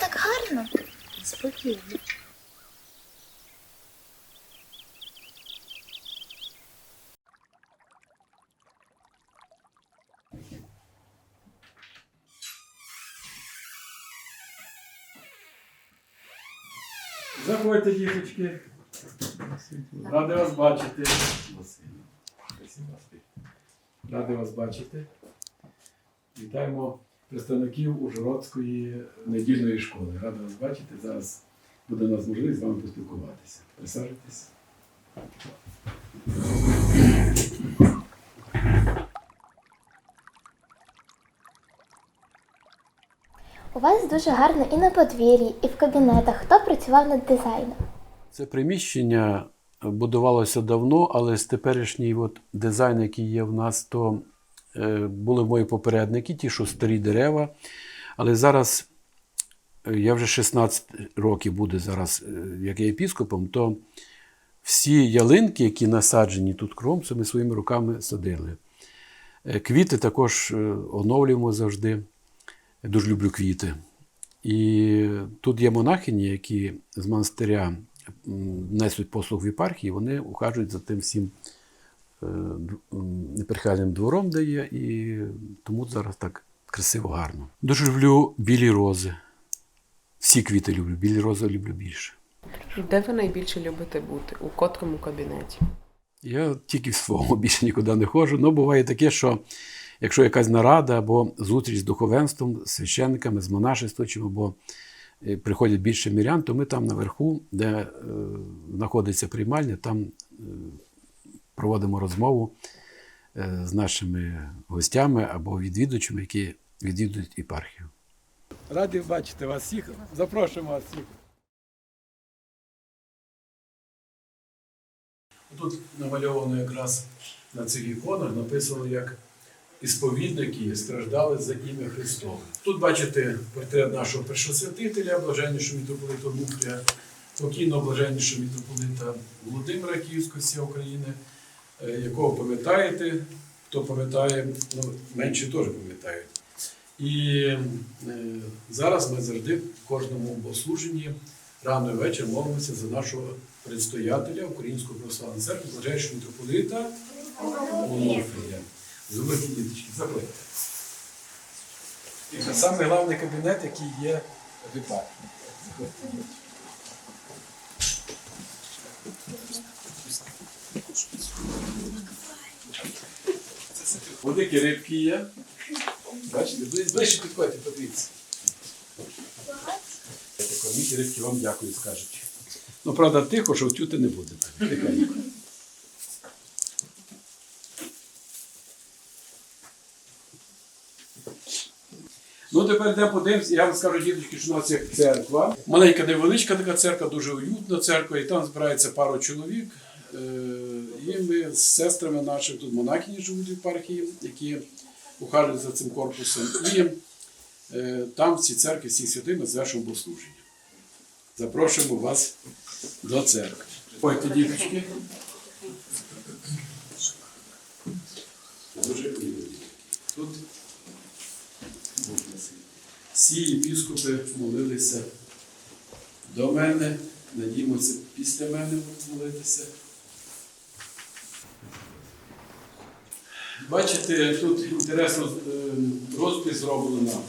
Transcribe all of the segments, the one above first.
так гарно. Спокійно. Заходьте, діточки. Ради вас бачити. Ради вас бачити. Вітаємо представників Ужгородської недільної школи. Ради вас бачити. Зараз буде у нас можливість з вами поспілкуватися. Присаджуйтесь. У вас дуже гарно і на подвір'ї, і в кабінетах. Хто працював над дизайном? Це приміщення будувалося давно, але з теперішній от дизайн, який є в нас, то були мої попередники, ті, що старі дерева. Але зараз е, я вже 16 років буду зараз, е, як я епіскопом, то всі ялинки, які насаджені тут кругом, це ми своїми руками садили. Е, Квіти також е, оновлюємо завжди. Я дуже люблю квіти. І тут є монахині, які з монастиря несуть послуг в єпархії, вони ухажують за тим всім е, д- двором, де є, і тому зараз так красиво, гарно. Дуже люблю білі рози. Всі квіти люблю, білі рози люблю більше. Де ви найбільше любите бути? У котрому кабінеті? Я тільки в своєму більше нікуди не ходжу. Ну, буває таке, що якщо якась нарада або зустріч з духовенством, з священниками, з монашеством, або е, приходять більше мірян, то ми там наверху, де е, знаходиться приймальня, там е, проводимо розмову е, з нашими гостями або відвідувачами, які відвідують єпархію. Раді бачити вас всіх. Запрошуємо вас всіх. Тут намальовано якраз на цих іконах написано, як ісповідники страждали за ім'я Христове. Тут бачите портрет нашого першосвятителя, блаженнішого митрополита Дмитрія, покійного блаженнішого митрополита Володимира Київського всієї України, якого пам'ятаєте, хто пам'ятає, ну, менше теж пам'ятають. І е, зараз ми завжди в кожному богослуженні рано і вечір молимося за нашого предстоятеля Української православної церкви, блаженнішого митрополита Онуфрія. Зробити діточки, заходьте. І це самий головний кабінет, який є в епархії. Великі рибки є. Бачите, ближче- підходьте, подивіться. Корміть рибки вам дякую, скажуть. Ну, правда, тихо, що втюти не буде. Тихенько. Ну, тепер йдемо подивимося. Я вам скажу, діточки, що у нас є церква. Маленька невеличка така церква, дуже уютна церква, і там збирається пару чоловік. І ми з сестрами нашими тут монахині живуть в єпархії, які ухажують за цим корпусом. І е, там в цій церкві всіх святих ми звершуємо богослуження. Запрошуємо вас до церкви. Ходьте, діточки. Дуже. Тут всі єпіскопи молилися до мене. Надіємося, після мене будуть молитися. Бачите, тут інтересно е, розпис зроблено.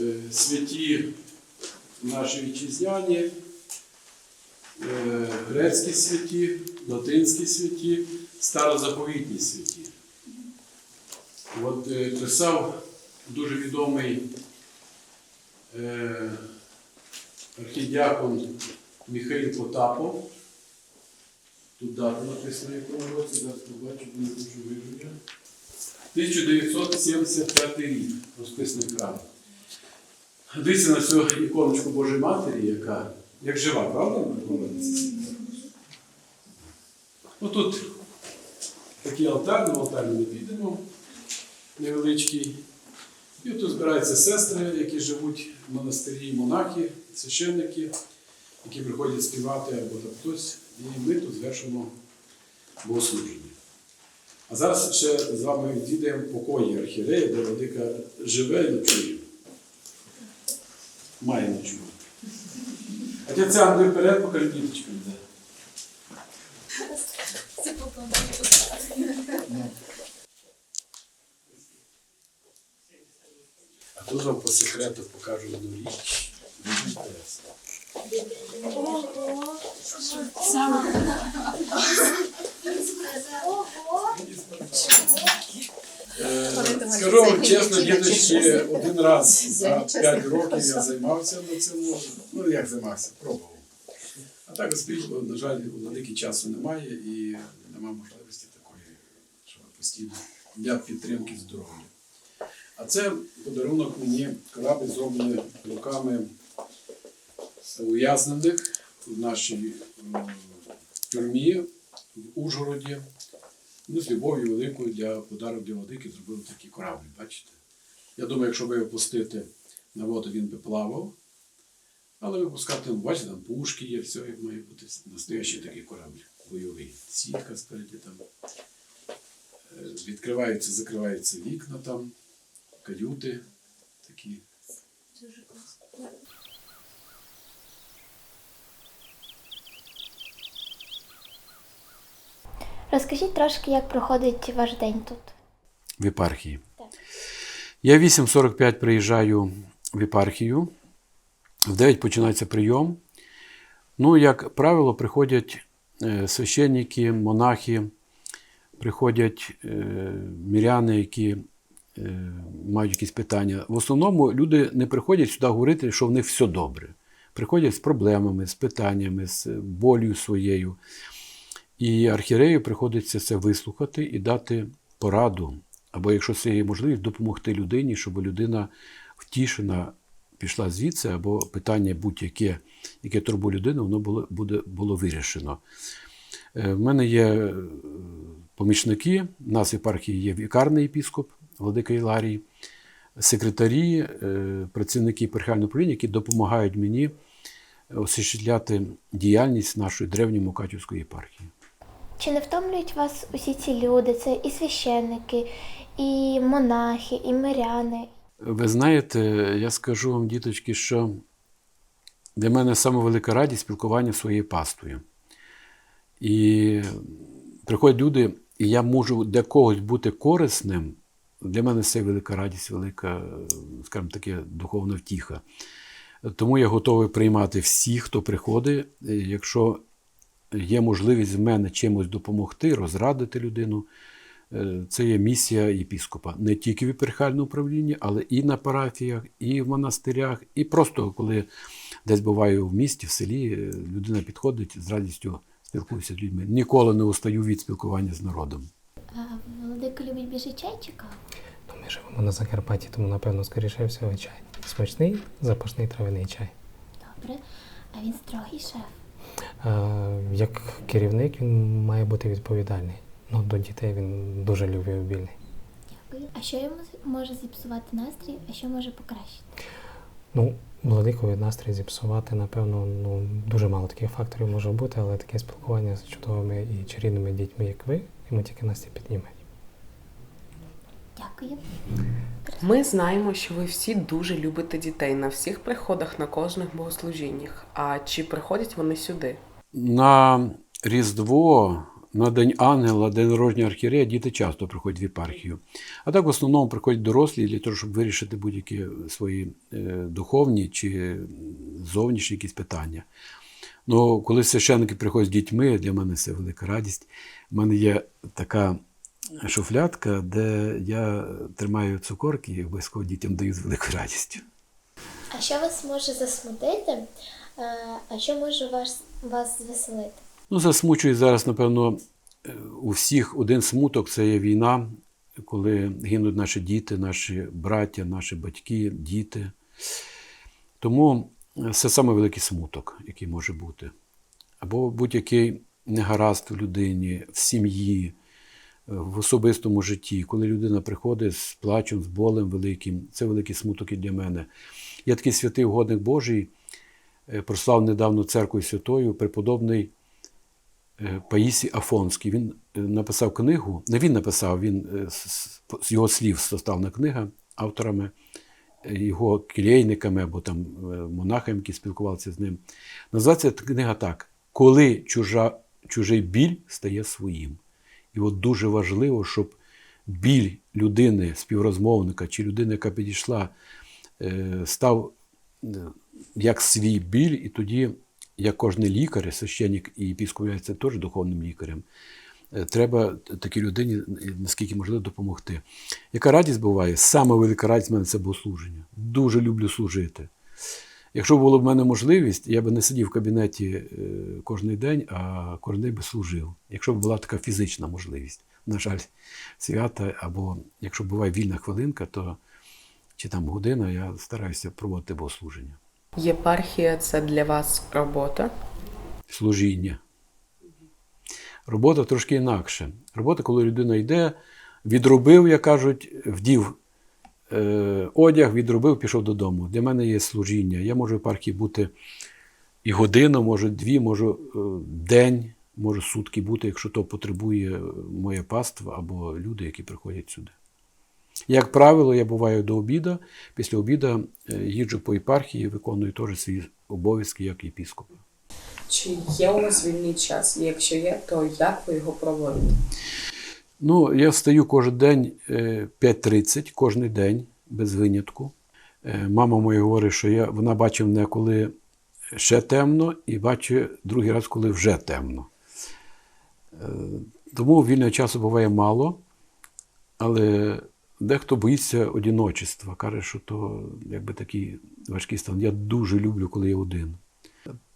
Е, Святі наші вітчизняні, е, грецькі святі, латинські святі, старозаповітні святі. От писав дуже відомий архідіакон Михайло Потапов. Тут дата написана якому році, зараз побачу, не дуже вижу я. 1975 рік розписаний храм. Дивіться на цю іконочку Божої Матері, яка як жива, правда? Ну тут такий алтар, на алтарі ми підемо, невеличкий. І тут збираються сестри, які живуть в монастирі, монахи, священники, які приходять співати або там хтось. І ми тут звершимо богослуження. А зараз ще з вами відвідаємо покої архірея, де владика живе і ночує. Має ночувати. Це Андрій вперед, покажи діточку. де. А тут вам по секрету покажу одну річ. Дуже інтересно. Е, Скажу вам чесно, діточки, один раз за 5 років я займався на цьому. Ну, як займався, пробував. А так успіх, на жаль, великий часу немає і немає можливості такої, щоб постійно для підтримки здоров'я. А це подарунок мені корабль зроблений руками ув'язнених в нашій тюрмі в Ужгороді. Ну, з любов'ю великою для подарок для владики зробили такий корабль, бачите? Я думаю, якщо би його пустити на воду, він би плавав. Але випускати, ну, бачите, там пушки є, все як має бути. Настоящий такий корабль бойовий. Сітка спереді там. Е, Відкриваються, закриваються вікна там, каюти такі. Розкажіть трошки, як проходить ваш день тут. в єпархії. Так. Я 8.45 приїжджаю в єпархію. В 9 починається прийом. Ну, як правило, приходять е, священники, монахи, приходять е, міряни, які е, мають якісь питання. В основному люди не приходять сюди говорити, що в них все добре. Приходять з проблемами, з питаннями, з болю своєю. І архірею приходиться це вислухати і дати пораду, або якщо це є можливість, допомогти людині, щоб людина втішена пішла звідси, або питання будь-яке, яке турбує людину, воно було, буде, було вирішено. Е, В мене є е, помічники, у нас в єпархії є вікарний епіскоп Владика Іларій, секретарі, е, працівники епархіального управління, які допомагають мені осуществляти діяльність нашої древньої Мукачівської єпархії. Чи не втомлюють вас усі ці люди? Це і священники, і монахи, і миряни. Ви знаєте, я скажу вам, діточки, що для мене саме велика радість спілкування своєю паствою. І приходять люди, і я можу для когось бути корисним. Для мене це велика радість, велика, скажімо таке, духовна втіха. Тому я готовий приймати всіх, хто приходить. Якщо є можливість в мене чимось допомогти, розрадити людину, Е, Це є місія єпіскопа не тільки в єпархіальному управлінні, але і на парафіях, і в монастирях, і просто коли десь буваю в місті, в селі, е, людина підходить з радістю спілкуюся з людьми. Ніколи не устаю від спілкування з народом. А любить більше чай чи каву? Ну, ми живемо на Закарпатті, тому напевно, скоріше всього, чай. Смачний, запашний травяний чай. Добре. А він строгий шеф. Е, як керівник він має бути відповідальний. Ну, до дітей він дуже любвеобільний. Дякую. А що йому з- може зіпсувати настрій, а що може покращити? Ну, владиковий настрій зіпсувати, напевно, ну, дуже мало таких факторів може бути, але таке спілкування з чудовими і чарівними дітьми, як ви, йому тільки настрій підніме. Дякую. Ми знаємо, що ви всі дуже любите дітей на всіх приходах, на кожних богослужіннях. А чи приходять вони сюди? На Різдво, на День Ангела, День народження архієрея діти часто приходять в єпархію. А так в основному приходять дорослі для того, щоб вирішити будь-які свої е, духовні чи зовнішні якісь питання. Ну, коли священники приходять з дітьми, для мене це велика радість. У мене є така шуфлятка, де я тримаю цукорки і обов'язково дітям даю з великою радістю. А що вас може засмутити? Е, А що може вас, вас звеселити? Ну, засмучує зараз, напевно, е, у всіх один смуток це є війна, коли гинуть наші діти, наші браття, наші батьки, діти. Тому це саме великий смуток, який може бути. Або будь-який негаразд в людині, в сім'ї, е, в особистому житті, коли людина приходить з плачем, з болем великим, це великий смуток і для мене. Є такий святий угодник Божий, е, прослав недавно церквою святою, преподобний е, Паїсій Афонський. Він е, написав книгу, не він написав, він е, з- його слів составлена книга авторами. його келейниками або там е, монахами, які спілкувалися з ним. Називається книга так: Коли чужа, чужий біль стає своїм. І от дуже важливо, щоб біль людини, співрозмовника чи людини, яка підійшла, е, став е, як свій біль, і тоді, як кожен лікар, священник і епіскоп являється теж духовним лікарем, е, треба такій людині, е, наскільки можливо, допомогти. Яка радість буває? Саме велика радість в мене це богослуження. Дуже люблю служити. Якщо була б мене можливість, я би не сидів в кабінеті е, кожен день, а кожен день би служив. Якщо б була така фізична можливість. На жаль, свята, або якщо буває вільна хвилинка, то чи там година, я стараюся проводити богослуження. Єпархія це для вас робота. Служіння. Робота трошки інакше. Робота, коли людина йде, відробив, як кажуть, вдів е, одяг, відробив, пішов додому. Для мене є служіння. Я можу в епархії бути і годину, може дві, можу е, день, може сутки бути, якщо то потребує моє паство або люди, які приходять сюди. Як правило, я буваю до обіду. Після обіду е, їжджу по єпархії, виконую теж свої обов'язки як єпіскоп. Чи є у вас вільний час? І якщо є, то як ви його проводите? Ну, я встаю кожен день е, 5.30, кожен день, без винятку. Е, Мама моя говорить, що я, вона бачить мене, коли ще темно, і бачить другий раз, коли вже темно. Е, Тому вільного часу буває мало, але дехто боїться одіночества, каже, що то якби такий важкий стан. Я дуже люблю, коли я один.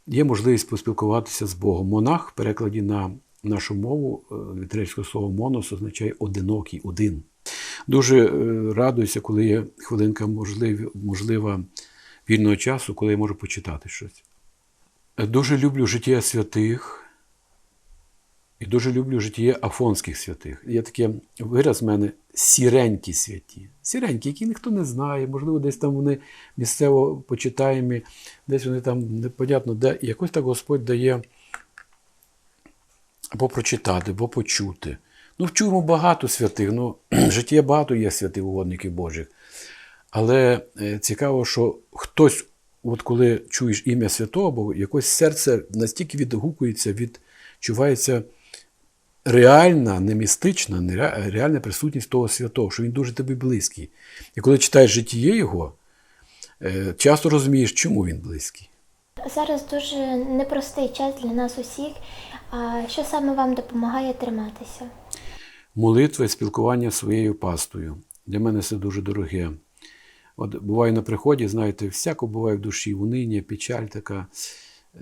Є можливість поспілкуватися з Богом. Монах в перекладі на нашу мову е, від грецького слова монос означає одинокий, один. Дуже е, радуюся, коли є хвилинка можлив, можлива вільного часу, коли я можу почитати щось. Е, Дуже люблю життя святих і дуже люблю життя афонських святих. Є таке вираз в мене сіренькі святі. Сіренькі, які ніхто не знає, можливо, десь там вони місцево почитаємі, десь вони там непонятно де. І якось так Господь дає або прочитати, або почути. Ну, вчуємо багато святих, ну, життя багато є святих угодників Божих. Але е, цікаво, що хтось, от коли чуєш ім'я святого, бо якось серце настільки відгукується, відчувається реальна, не містична, не реальна присутність того святого, що він дуже тобі близький. І коли читаєш життя його, е, часто розумієш, чому він близький. Зараз дуже непростий час для нас усіх. А що саме вам допомагає триматися? молитва і спілкування з своєю пастою. Для мене це дуже дороге. От буває на приході, знаєте, всяко буває в душі, униння, печаль така, е,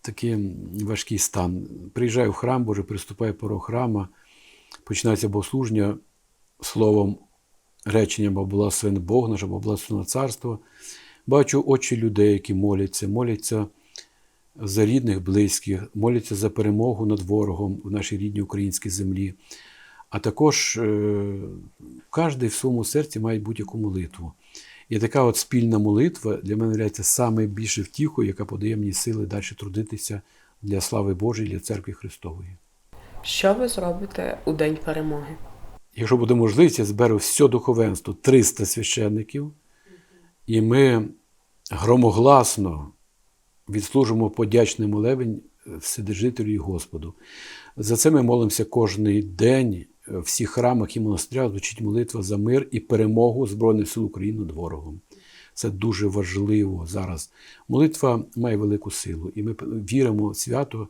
такий важкий стан. Приїжджаю в храм Боже, приступаю порог храма, починається богослуження словом, реченням або благословен Бог наш, або благословене царство. Бачу очі людей, які моляться, моляться за рідних, близьких, моляться за перемогу над ворогом в нашій рідній українській землі. А також е, кожен в своєму серці має будь-яку молитву. І така от спільна молитва для мене є найбільше втіхою, яка подає мені сили далі трудитися для слави Божої, для церкви Христової. Що ви зробите у день перемоги? Якщо буде можливість, я зберу все духовенство, 300 священників, і ми громогласно відслужимо подячний молебень Вседержителю і Господу. За це ми молимося кожен день в всіх храмах і монастирях звучить молитва за мир і перемогу Збройних сил України над ворогом. Це дуже важливо зараз. Молитва має велику силу, і ми віримо в свято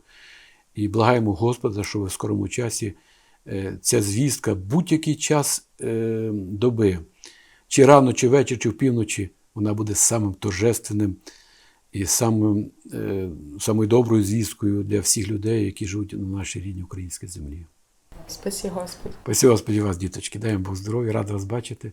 і благаємо Господа, що в скорому часі е, ця звістка будь-який час е, доби, чи рано, чи вечір, чи впівночі, вона буде самим торжественним і самим, е, самою доброю звісткою для всіх людей, які живуть на нашій рідній українській землі. Спасі Господь. Спасі Господі вас, діточки. Дай вам Бог здоров'я, рад вас бачити.